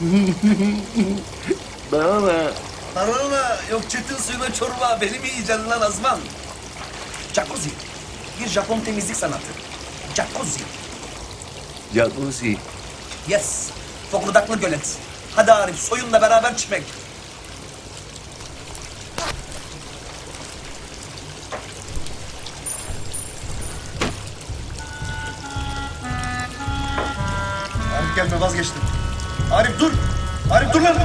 Bana da Tarhana yok çetin suyuna çorba. Beni mi yiyeceksin lan Azman? Jacuzzi. Bir Japon temizlik sanatı. Jacuzzi. jacuzzi. Yes. Fokurdaklı gölet. Hadi Arif soyunla beraber çimek. Arif gelme vazgeçtim. Arif dur. Arif dur lan.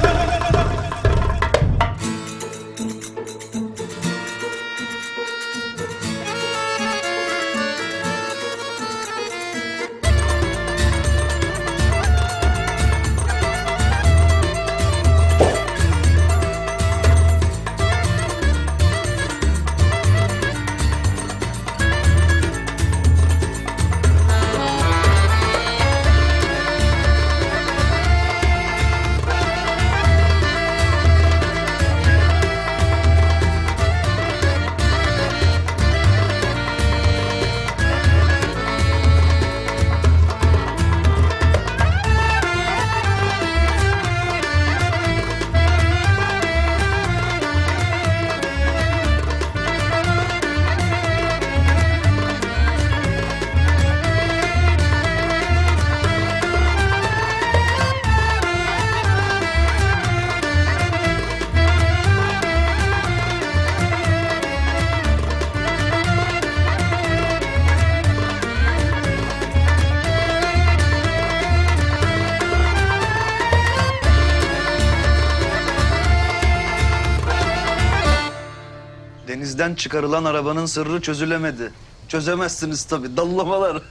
Denizden çıkarılan arabanın sırrı çözülemedi. Çözemezsiniz tabii. Dallamalar.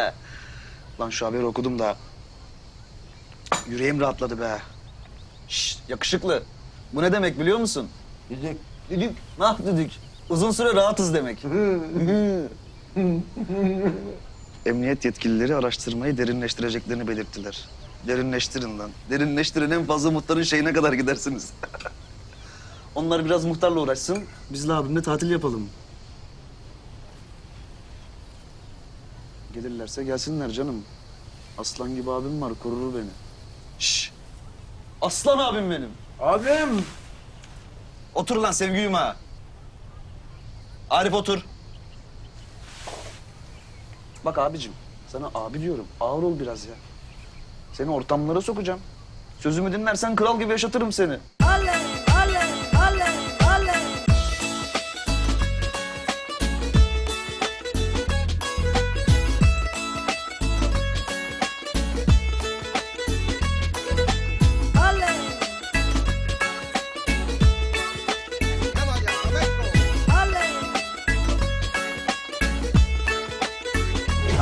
Lan şu haberi okudum da yüreğim rahatladı be. Şşt, yakışıklı. Bu ne demek biliyor musun? Düdük. Düdük. Nah düdük. Uzun süre rahatız demek. Emniyet yetkilileri araştırmayı derinleştireceklerini belirttiler. Derinleştirin lan. Derinleştirin en fazla muhtarın şeyine kadar gidersiniz. Onlar biraz muhtarla uğraşsın. Biz de abimle tatil yapalım. Gelirlerse gelsinler canım. Aslan gibi abim var, korur beni. Şş. Aslan abim benim. Abim. Otur lan sevgilim ha. Arif otur. Bak abicim, sana abi diyorum. Ağır ol biraz ya. Seni ortamlara sokacağım. Sözümü dinlersen kral gibi yaşatırım seni.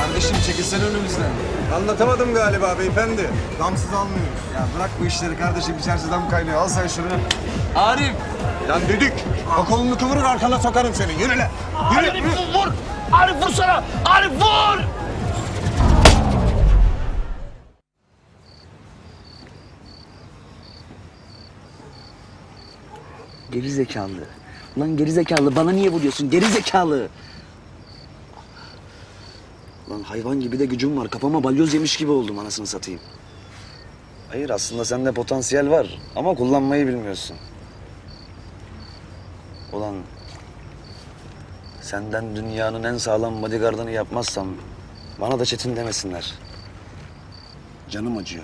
Kardeşim çekilsene önümüzden. Anlatamadım galiba beyefendi. Damsız almıyoruz. Ya bırak bu işleri kardeşim. İçerisi dam kaynıyor. Al sen şunu. Arif! Lan düdük. O kolunu kıvırır arkana sokarım seni. Yürü lan. Yürü. Arif vur. Arif vursana. Arif vur. Geri zekalı. Lan geri zekalı bana niye vuruyorsun? Geri zekalı. Lan hayvan gibi de gücüm var. Kafama balyoz yemiş gibi oldum anasını satayım. Hayır aslında sende potansiyel var ama kullanmayı bilmiyorsun. Ulan senden dünyanın en sağlam bodyguardını yapmazsam bana da çetin demesinler. Canım acıyor.